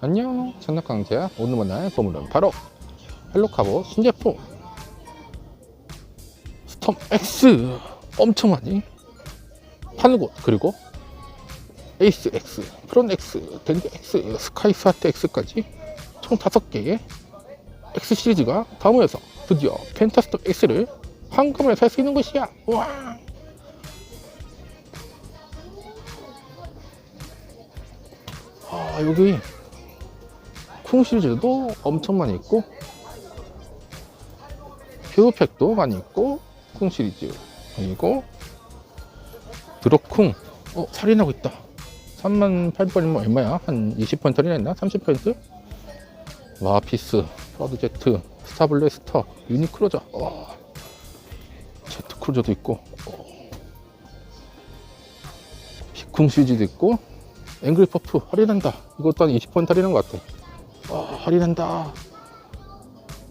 안녕. 장난강제야. 오늘 만날 보물은 바로 헬로카보 신제품. 스톰 X. 엄청 많이 파는 곳 그리고 에이스 X, 프론 X, 댄디 X, 스카이 스와트 X까지 총 5개의 X 시리즈가 다 모여서 드디어 펜타스톱 X를 한꺼번에 살 수 있는 것이야. 와. 아, 여기 쿵 시리즈도 엄청 많이 있고 퓨어팩도 많이 있고 쿵 시리즈 그리고 드롭쿵 어 살인하고 있다 3800원이면 얼마야? 한 20포인트 할인했나? 30포인트? 마피스, 프라드제트, 스타블레스터, 유니크로저 와 제트크루저도 있고 어. 비쿵 시리즈도 있고 앵글퍼프 할인한다 이것도 한 20포인트 할인한 것 같아 와 할인한다.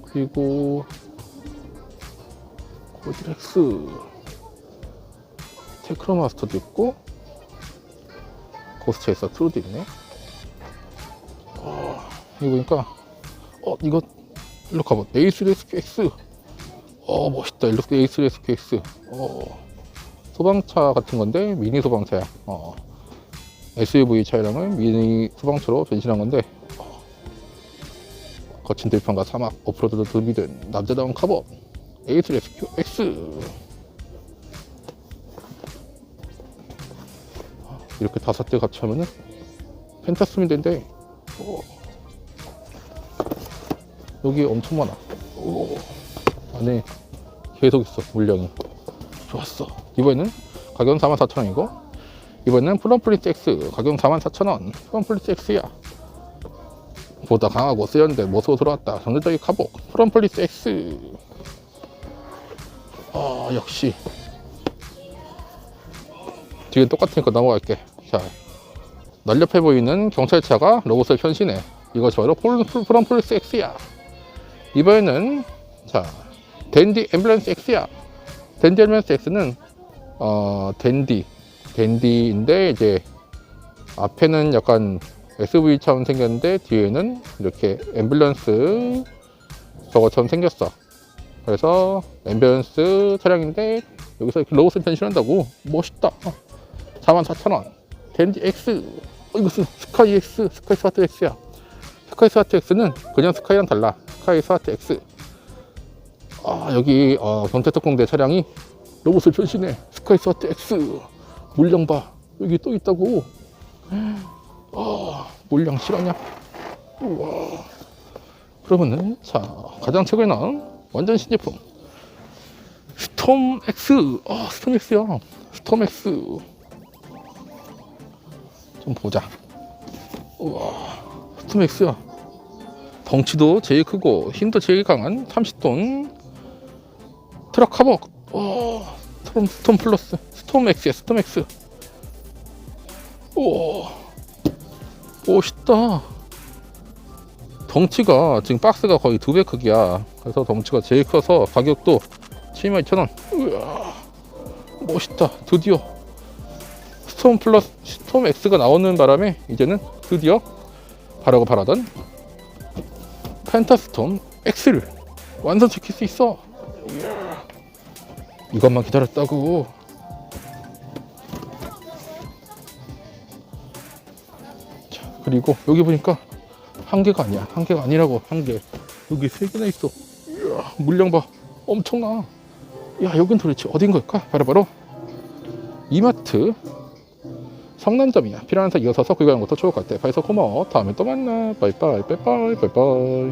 그리고 고드렉스. 테크노마스터도 있고 고스트체이서 트루도 있네. 어, 이거 보니까 어 이거 일로 가봐. 에이스 레스큐 X 어 멋있다. 일로 에이스 레스큐 X 어 소방차 같은 건데 미니 소방차야. 어 SUV 차량을 미니 소방차로 변신한 건데 어, 거친 들판과 사막 오프로드도 준비된 남자다운 카본 에이스 레스큐 X. 이렇게 다섯 대 같이 하면은 펜타스민인데 어. 여기 엄청 많아. 오. 안에 계속 있어 물량이. 좋았어. 이번에는 가격은 44,000원이고 이번에는 프롬플리스 X 가격 44,000원. 프롬플리스 X야 보다 강하고 세련돼 모습으로 들어왔다. 전설적인 카복 프롬플리스 X. 아 역시. 뒤에 똑같으니까 넘어갈게. 자 날렵해 보이는 경찰차가 로봇을 변신해. 폴- 폴- 프롬플리스 X야. 이번에는 자 댄디 앰뷸런스 X야. 댄디 앰뷸런스 X는 어 댄디. 댄디인데 이제 앞에는 약간 SUV처럼 생겼는데 뒤에는 이렇게 앰뷸런스 저거처럼 생겼어. 그래서 앰뷸런스 차량인데 여기서 이렇게 로봇을 변신한다고? 멋있다. 44,000원. 댄디 X. 어, 이것은 스카이 X 스카이 스와트 X야. 스카이 스와트 X는 그냥 스카이랑 달라. 스카이 스와트 X. 아 여기 어, 경태특공대 차량이 로봇을 변신해. 스카이 스와트 X. 물량 봐. 여기 또 있다고. 아 물량 실화냐? 우와. 그러면은 자 가장 최근에 나온 완전 신제품. 스톰 X. 아 스톰 X야. 스톰 X. 좀 보자. 우와. 스톰 X야. 덩치도 제일 크고 힘도 제일 강한 30톤 트럭 카복. 와 스톰, 스톰 플러스. 스톰 X야 스톰 X. 우와 멋있다. 덩치가 지금 박스가 거의 두 배 크기야. 그래서 덩치가 제일 커서 가격도 72,000원. 우와 멋있다. 드디어. 스톰 플러스 스톰 X가 나오는 바람에 이제는 드디어 바라고 바라던 펜타스톰 X를 완성시킬 수 있어. 이것만 기다렸다고 그리고 여기 보니까 한 개가 아니야. 한 개가 아니라고 한 개 여기 세 개나 있어. 이야 물량 봐. 엄청나. 야 여긴 도대체 어딘 걸까? 바로바로 이마트. 성남점이야. 필요한 사 이어서서 구경하는 것도 좋을 것 같아. 그래서 고마워. 다음에 또 만나. 빠이빠이 빠이빠이 빠이빠이